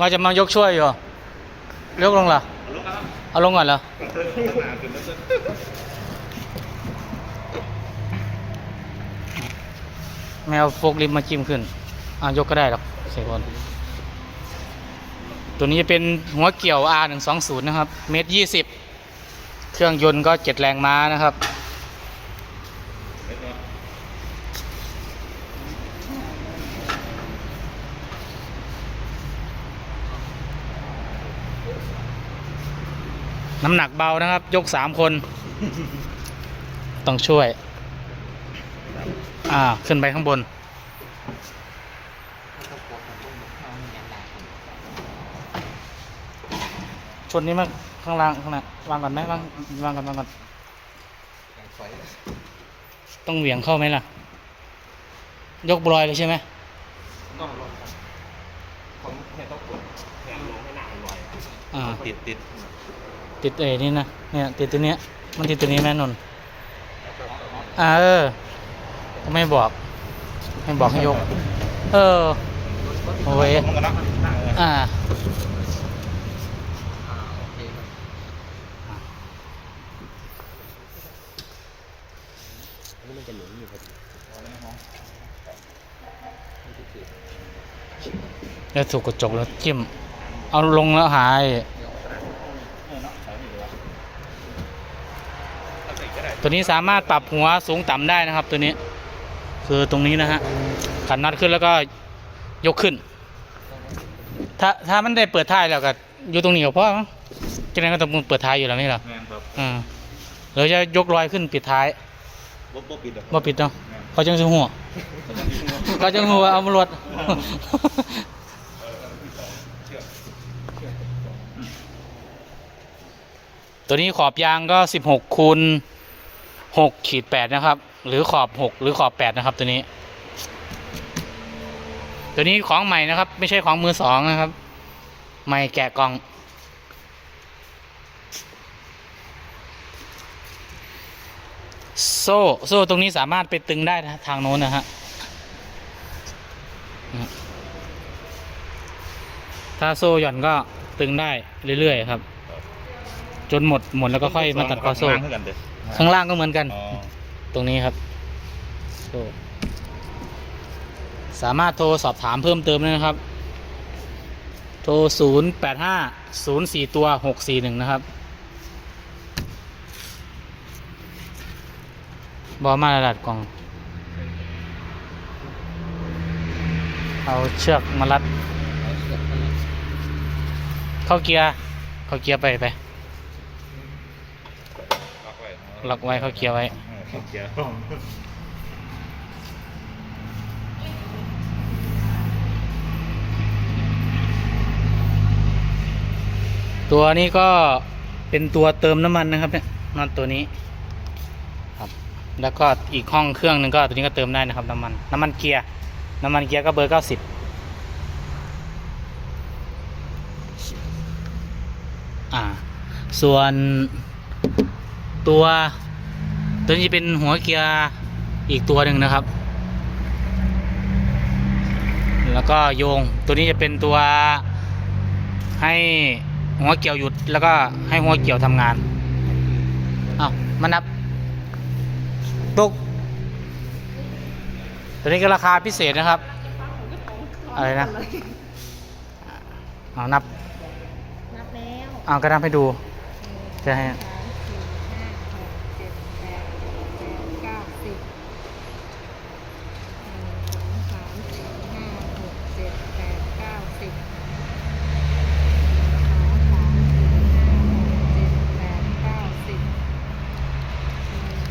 ว่าจะมายกช่วยอยู่ยกลงเหรอลูกครับเอาลงก่อนเหรอแล้วโฟกลิฟมาจิ้มขึ้นอ่ายกก็ได้หรอกเสก่อนตัวนี้จะเป็นหัวเกี่ยว R120 นะครับ เมตรยี่สิบเครื่องยนต์ก็เจ็ดแรงม้านะครับ น้ำหนักเบานะครับ ยกสามคน ต้องช่วย อ่า ขึ้นไปข้างบน ชนนี้มาข้างล่างข้างหน้าวางก่อนไหมวางวางก่อนวางก่อนต้องเหวี่ยงเข้าไหมล่ะ ยกบลอยเลยใช่ไหมต้องลงครับผมแค่ต้องกดแขนลงให้หนาลอยอ่าติดติด ติดเอ้นี่นะเนี่ยติดตัวเนี้ยมันติดตัวนี้แม่นนท์อ่าเออก็ไม่บอกไม่บอกให้ยก เออโอ้ยมันก็นักหนาเลยอ่าแล้วถูกกระจกแล้วจิ้ม เอาลงแล้วหาย เออเนาะใส่ไม่เหลือเอาใส่ก็ได้ ตัวนี้สามารถปรับหัวสูงต่ำได้นะครับ ตัวนี้ คือตรงนี้นะฮะขันน็อตขึ้นแล้วก็ยกขึ้น ถ้าถ้ามันได้เปิดท้ายแล้วก็อยู่ตรงนี้ก็พอมั้งจะนั้นก็ต้องเปิดท้ายอยู่แล้วไม่ใช่เหรอแมนครับอ่าหรือจะยกลอยขึ้นปิดท้ายบ๊บบ๊บปิดอะบ่ปิดเนาะแม่นเขาจังสิหัวเขาจังหัวเอามาลวดตัวนี้ขอบยางก็ 16คูณ 6ขีด8นะครับ หรือขอบ6หรือขอบ8นะครับ ตัวนี้ ตัวนี้ของใหม่นะครับ ไม่ใช่ของมือสองนะครับ ใหม่แกะกล่อง โซ่ โซ่ตรงนี้สามารถไปตึงได้ทางโน้นนะฮะถ้าโซ่หย่อนก็ตึงได้เรื่อยๆครับ จนหมดหมดแล้วก็ค่อยมาตัดคอโซ่ ข้างล่างเท่ากันเด้อข้างล่างก็เหมือนกัน อ๋อตรงนี้ครับโซ่สามารถโทรสอบถามเพิ่มเติมได้นะครับ โทร 0 8 5 0 4 ตัว 6 4 1 นะครับ บอมาระดับกล่อง เอาเชือกมารัด เข้าเกียร์ เข้าเกียร์ไปไป ล็อกไว้ล็อกไว้เขาเกียร์ไว้เออเข้าเกียร์ตัวนี้ก็เป็นตัวเติมน้ำมันนะครับเนี่ยน็อตตัวนี้ครับ แล้วก็อีกห้องเครื่องหนึ่งก็ตัวนี้ก็เติมได้นะครับน้ำมันน้ำมันเกียร์น้ำมันเกียร์ก็เบอร์เก้าสิบอ่า ส่วน ตัว ตัวนี้จะเป็นหัวเกียร์อีกตัวหนึ่งนะครับ แล้วก็โยงตัวนี้จะเป็นตัวให้หัวเกี่ยวหยุดแล้วก็ให้หัวเกี่ยวทำงานเอามานับตุกตัวนี้ก็ราคาพิเศษนะครับ อะไรนะเอานับนับแล้วเอากระดาษให้ดูจะให้